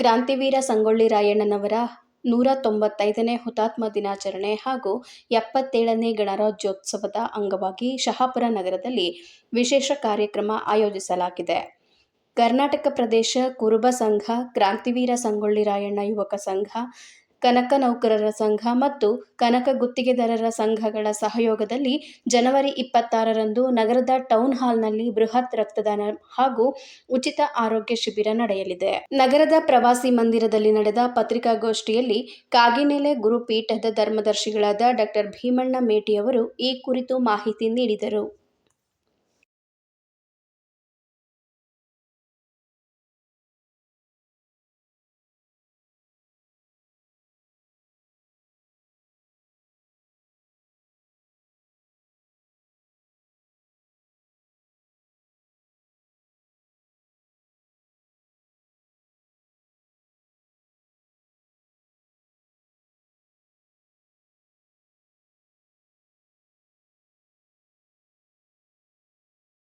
ಕ್ರಾಂತಿವೀರ ಸಂಗೊಳ್ಳಿ ರಾಯಣ್ಣನವರ ನೂರ ತೊಂಬತ್ತೈದನೇ ಹುತಾತ್ಮ ದಿನಾಚರಣೆ ಹಾಗೂ ಎಪ್ಪತ್ತೇಳನೇ ಗಣರಾಜ್ಯೋತ್ಸವದ ಅಂಗವಾಗಿ ಶಹಾಪುರ ನಗರದಲ್ಲಿ ವಿಶೇಷ ಕಾರ್ಯಕ್ರಮ ಆಯೋಜಿಸಲಾಗಿದೆ. ಕರ್ನಾಟಕ ಪ್ರದೇಶ ಕುರುಬ ಸಂಘ, ಕ್ರಾಂತಿವೀರ ಸಂಗೊಳ್ಳಿ ರಾಯಣ್ಣ ಯುವಕ ಸಂಘ, ಕನಕ ನೌಕರರ ಸಂಘ ಮತ್ತು ಕನಕ ಗುತ್ತಿಗೆದಾರರ ಸಂಘಗಳ ಸಹಯೋಗದಲ್ಲಿ ಜನವರಿ ಇಪ್ಪತ್ತಾರರಂದು ನಗರದ ಟೌನ್ ಹಾಲ್ನಲ್ಲಿ ಬೃಹತ್ ರಕ್ತದಾನ ಹಾಗೂ ಉಚಿತ ಆರೋಗ್ಯ ಶಿಬಿರ ನಡೆಯಲಿದೆ. ನಗರದ ಪ್ರವಾಸಿ ಮಂದಿರದಲ್ಲಿ ನಡೆದ ಪತ್ರಿಕಾಗೋಷ್ಠಿಯಲ್ಲಿ ಕಾಗಿನೆಲೆ ಗುರುಪೀಠದ ಧರ್ಮದರ್ಶಿಗಳಾದ ಡಾಕ್ಟರ್ ಭೀಮಣ್ಣ ಮೇಟಿಯವರು ಈ ಕುರಿತು ಮಾಹಿತಿ ನೀಡಿದರು.